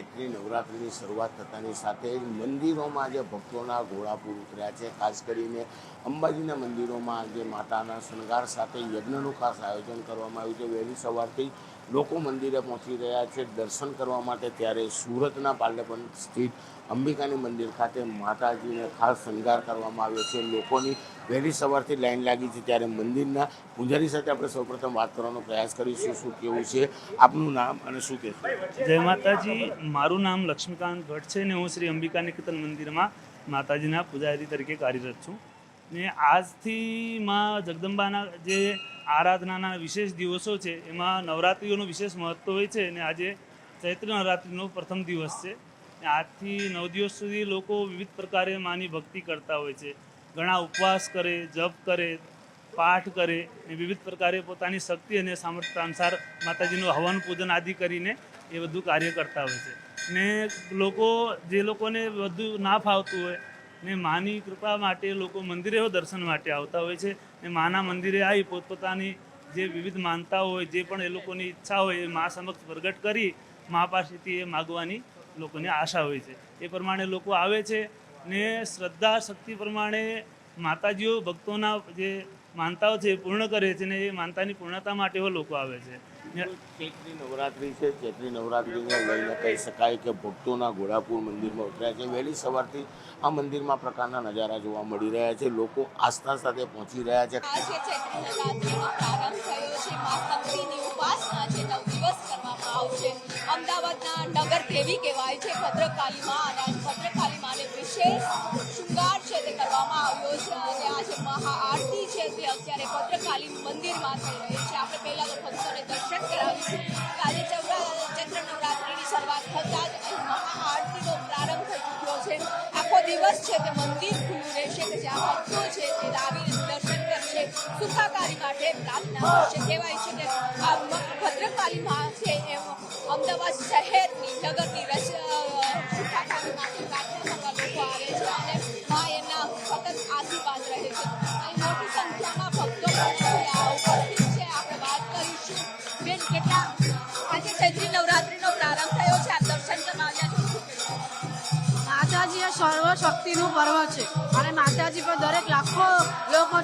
ચૈત્રી નવરાત્રિની શરૂઆત થતાની સાથે જ મંદિરોમાં આજે ભક્તોના ઘોડાપુર ઉતર્યા છે. ખાસ કરીને અંબાજીના મંદિરોમાં આજે માતાના શણગાર સાથે યજ્ઞનું ખાસ આયોજન કરવામાં આવ્યું છે. વહેલી સવારથી લોકો મંદિરે પહોંચી રહ્યા છે. દર્શન કરવા માટે ત્યારે સુરતના પાર્લેપન સ્થિત અંબિકાની મંદિર ખાતે માતાજીને ખાસ શણગાર કરવામાં આવ્યો છે. લોકોની વહેલી સવારથી લાઈન લાગી છે ત્યારે મંદિરના પૂજારી સાથે આપણે સૌપ્રથમ વાત કરવાનો પ્રયાસ કરીશું. શું કેવું છે? આપનું નામ અને શું કહેવું જય માતાજી. મારું નામ લક્ષ્મીકાંત ભટ્ટ છે ને હું શ્રી અંબિકા નિકેતન મંદિરમાં માતાજીના પૂજારી તરીકે કાર્યરત છું. ને આજથી માં જગદંબાના જે આરાધનાના વિશેષ દિવસો છે, એમાં નવરાત્રિઓનું વિશેષ મહત્ત્વ હોય છે અને આજે ચૈત્ર નવરાત્રિનો પ્રથમ દિવસ છે. આજથી નવ દિવસ સુધી લોકો વિવિધ પ્રકારે માની ભક્તિ કરતા હોય છે. ઘણા ઉપવાસ કરે, જપ કરે, પાઠ કરે એ વિવિધ પ્રકારે પોતાની શક્તિ અને સામર્થ્ય અનુસાર માતાજીનું હવન પૂજન આદિ કરીને એ બધું કાર્ય કરતા હોય છે. ને લોકો, જે લોકોને બધું ના ફાવતું હોય ને માની કૃપા માટે લોકો મંદિરે દર્શન માટે આવતા હોય છે ને માના મંદિરે આવી પોતપોતાની જે વિવિધ માનતાઓ હોય, જે પણ એ લોકોની ઈચ્છા હોય એ મા સમક્ષ પ્રગટ કરી મા પાસેથી એ માગવાની લોકોને આશા હોય છે. એ પ્રમાણે લોકો આવે છે ને શ્રદ્ધા શક્તિ પ્રમાણે માતાજીઓ ભક્તોના જે માનતાઓ છે એ પૂર્ણ કરે છે ને એ માનતાની પૂર્ણતા માટે લોકો આવે છે. ચૈત્રી નવરાત્રિ છે ચૈત્રી નવરાત્રીને લઈને કહી શકાય કે ભક્તોના ઘોડાપુર મંદિરમાં ઉતર્યા છે. વહેલી સવારથી આ મંદિરમાં પ્રકારના નજારા જોવા મળી રહ્યા છે. લોકો આસ્થા સાથે પહોંચી રહ્યા છે. આજે ચૈત્ર નવરાત્રિનો પ્રારંભ થયો છે મા શક્તિની ઉપાસના છે નવ દિવસ કરવામાં આવશે. અમદાવાદના નગર દેવી કહેવાય છે ભદ્રકાલી માં અને આજે માને વિશેષ કહેવાય છે કે, આ મ- ભદ્રકાળી માં છે અમદાવાદ શહેરની, નગરની રચ પ્રાર્થના કરવા લોકો આવે છે અને મા એમના રહે છે. અહીં મોટી સંખ્યામાં ભક્તો છે આપણે વાત કરીશું. બેન, કેટલા? આજે ચૈત્રી નવરાત્રીનો પ્રારંભ થયો છે આ દર્શન કરવા આવ્યા? માતાજી એ સર્વશક્તિનું પર્વ છે. અને માતાજી પર દરેક લાખો લોકો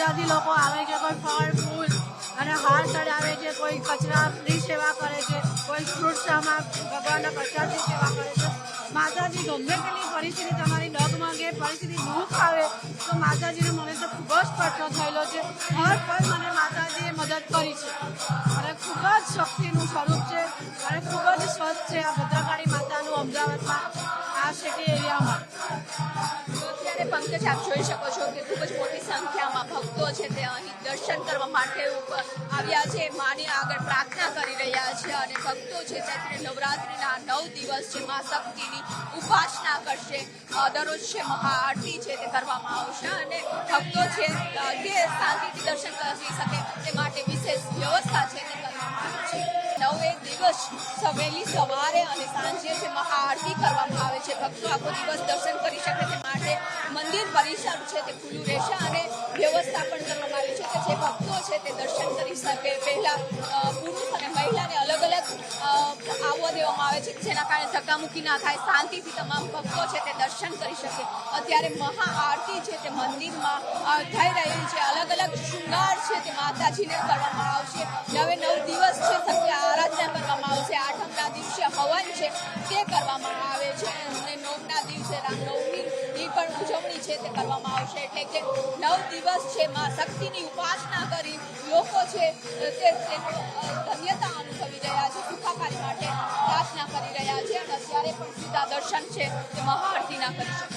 શ્રદ્ધાથી લોકો આવે છે, કોઈ ફળ, ફૂલ અને હાર ચડાવે છે, કોઈ કચરાની સેવા કરે છે, કોઈ ફ્રૂટ ભગવાનના પ્રસાદની સેવા કરે છે. માતાજી ગમે તેટલી પરિસ્થિતિ તમારી ડગ માંગે, પરિસ્થિતિ દુઃખ આવે, તો માતાજીનો મને તો ખૂબ જ પ્રશ્ન થયેલો છે. હર પલ મને માતાજીએ મદદ કરી છે. અને ખૂબ જ શક્તિનું સ્વરૂપ છે અને ખૂબ જ સ્વચ્છ છે આ ભદ્રકાળી માતાનું અમદાવાદમાં, આ સિટી એરિયામાં અત્યારે પંકજ, આપ જોઈ શકો છો કે ખૂબ જ મોટી સંખ્યામાં ભક્તો છે તે અહીં દર્શન કરવા માટે ઉપર આવ્યા છે. માની આગળ પ્રાર્થના કરી રહ્યા છે અને ભક્તો છે તે નવરાત્રિના નવ દિવસ છે. મા શક્તિની ઉપાસના કરશે. દરરોજ છે મહાઆરતી છે તે કરવામાં આવશે અને ભક્તો છે તે શાંતિથી દર્શન કરી શકે તે માટે વિશેષ વ્યવસ્થા છે તે કરવામાં આવી છે. નવ એક દિવસ સવેલી સવારે અને સાંજે છે મહાઆરતી કરવામાં આવે છે. ભક્તો આખો દિવસ દર્શન કરી શકે માટે મંદિર પરિસર છે તે ખુલ્લું રહેશે અને વ્યવસ્થા પણ કરવામાં આવી છે કે જે ભક્તો છે તે દર્શન કરી શકે. પહેલા પુરુષ અને મહિલાને અલગ અલગ આવવા દેવામાં આવે છે, જેના કારણે ધક્કામુક્કી ના થાય. શાંતિથી તમામ ભક્તો છે તે દર્શન કરી શકે. અત્યારે મહાઆરતી છે તે મંદિરમાં થઈ રહી છે. અલગ અલગ શૃંગાર છે તે માતાજીને કરવામાં આવશે. નવે નવ દિવસ છે સત્ય આરાધના કરવામાં આવશે. આઠમના દિવસે હવન છે તે કરવામાં આવે પણ છે તે કરવામાં આવશે. એટલે કે નવ દિવસ છે માં શક્તિની ઉપાસના કરી લોકો છે તે ધન્યતા અનુભવી રહ્યા છે, સુખાકારી માટે પ્રાર્થના કરી રહ્યા છે. અને અત્યારે પણ સીધા દર્શન છે, તે મહાઆરતીના કરી શકે